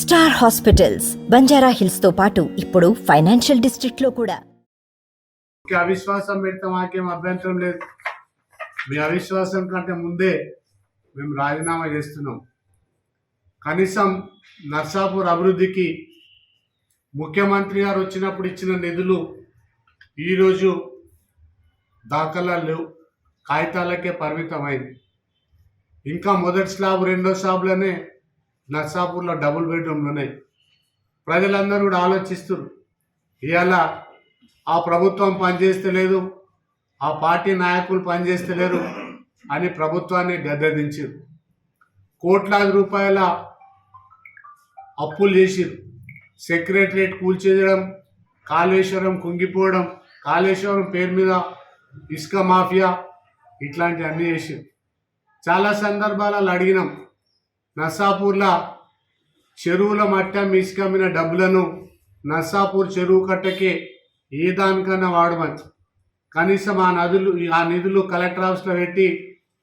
Star hospitals Banjara హిల్స్తో పాటు ఇప్పుడు financial డిస్ట్రిక్ట్లో కూడా అవిశ్వాసం పెడితే మాకేం అభ్యంతరం లేదు. మీ అవిశ్వాసం కంటే ముందే మేము రాజీనామా చేస్తున్నాం. కనీసం నర్సాపూర్ అభివృద్ధికి ముఖ్యమంత్రి గారు వచ్చినప్పుడు ఇచ్చిన నిధులు ఈరోజు దాఖలా లేవు. కాగితాలకే పరిమితమైంది. ఇంకా మొదటి స్లాబ్ రెండో స్లాబ్లోనే నర్సాపూర్లో డబుల్ బెడ్రూమ్లు ఉన్నాయి. ప్రజలందరూ కూడా ఆలోచిస్తున్నారు. ఇవాళ ఆ ప్రభుత్వం పనిచేస్తలేదు ఆ పార్టీ నాయకులు పనిచేస్తలేరు అని ప్రభుత్వాన్ని గద్దెదించారు కోట్లాది రూపాయల అప్పులు చేసిరు సెక్రటరేట్ కూల్చేయడం కాళేశ్వరం కుంగిపోవడం కాళేశ్వరం పేరు మీద ఇసుక మాఫియా ఇట్లాంటివన్నీ చేసిరు చాలా సందర్భాలలో అడిగినాం నర్సాపూర్లో చెరువుల మట్టం ఇసుకమ్మిన డబ్బులను నర్సాపూర్ చెరువు కట్టకే ఏ దానికన్నా వాడమచ్చు కనీసం ఆ నదులు ఆ నిధులు కలెక్టర్ హౌస్లో పెట్టి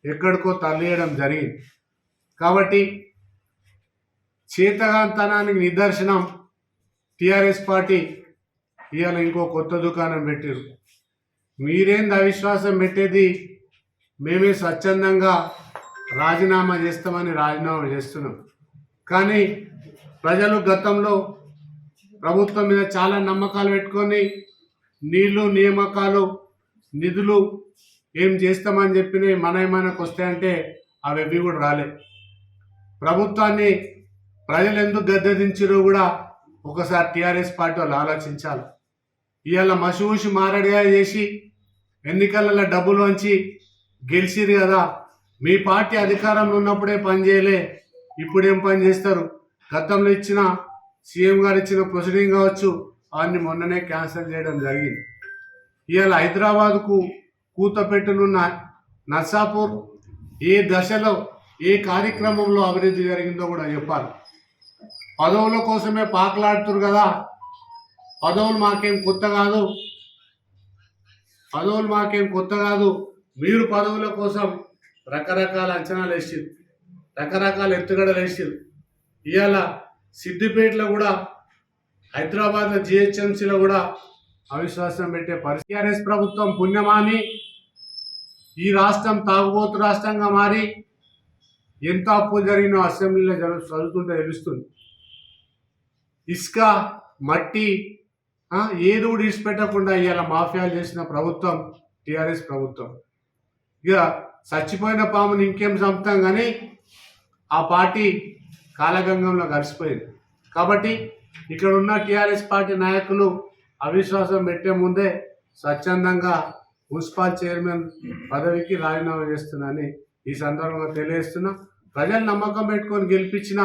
ఎక్కడికో తరలియడం జరిగింది. కాబట్టి చేతగాంతనానికి నిదర్శనం టీఆర్ఎస్ పార్టీ ఇవాళ ఇంకో కొత్త దుకాణం పెట్టారు. మీరేంది అవిశ్వాసం పెట్టేది? మేమే స్వచ్ఛందంగా రాజీనామా చేస్తామని రాజీనామా చేస్తున్నాం. కానీ ప్రజలు గతంలో ప్రభుత్వం మీద చాలా నమ్మకాలు పెట్టుకొని నీళ్ళు నియామకాలు నిధులు ఏం చేస్తామని చెప్పిన మన ఏమైనా వస్తాయంటే అవి అవి కూడా రాలే. ప్రభుత్వాన్ని ప్రజలు ఎందుకు గద్దెదించారో కూడా ఒకసారి టీఆర్ఎస్ పార్టీ వాళ్ళు ఆలోచించాలి. ఇవాళ మసిఊసి మారడిగా చేసి ఎన్నికలలో డబ్బులు వంచి గెలిచిరు కదా. మీ పార్టీ అధికారంలో ఉన్నప్పుడే పని చేయలే ఇప్పుడేం పని చేస్తారు? గతంలో ఇచ్చిన సీఎం గారు ఇచ్చిన ప్రొసీడింగ్ కావచ్చు వారిని మొన్ననే క్యాన్సిల్ చేయడం జరిగింది. ఇవాళ హైదరాబాద్కు కూతపెట్టనున్న నర్సాపూర్ ఏ దశలో ఏ కార్యక్రమంలో అభివృద్ధి జరిగిందో కూడా చెప్పాలి. పదవుల కోసమే పాకలాడుతురు కదా. పదవులు మాకేం కొత్త కాదు. పదవులు మాకేం కొత్త కాదు. మీరు పదవుల కోసం రకరకాల అంచనాలు వేసిరు రకరకాల ఎత్తుగడలు వేసిరు ఇవాళ సిద్దిపేటలో కూడా హైదరాబాద్లో జిహెచ్ఎంసీలో కూడా అవిశ్వాసం పెట్టే పరిస్థితి. టీఆర్ఎస్ ప్రభుత్వం పుణ్యమాని ఈ రాష్ట్రం తాగుబోతు రాష్ట్రంగా మారి ఎంత అప్పు జరిగినో అసెంబ్లీలో జరు చదువుతుంటే తెలుస్తుంది. ఇసుక మట్టి ఏది కూడా ఇడిచిపెట్టకుండా ఇవాళ మాఫియాలు చేసిన ప్రభుత్వం టీఆర్ఎస్ ప్రభుత్వం. ఇక చచ్చిపోయిన పాముని ఇంకేం చంపుతాం కానీ ఆ పార్టీ కాలగంగంలో కలిసిపోయింది కాబట్టి ఇక్కడ ఉన్న టీఆర్ఎస్ పార్టీ నాయకులు అవిశ్వాసం పెట్టే ముందే స్వచ్ఛందంగా మున్సిపల్ చైర్మన్ పదవికి రాజీనామా చేస్తుందని ఈ సందర్భంగా తెలియజేస్తున్నా. ప్రజలు నమ్మకం పెట్టుకొని గెలిపించిన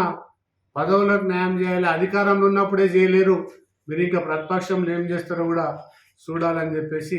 పదవులకు న్యాయం చేయాలి అధికారంలో ఉన్నప్పుడే చేయలేరు. మీరు ఇంకా ప్రతిపక్షంలో ఏం చేస్తారో కూడా చూడాలని చెప్పేసి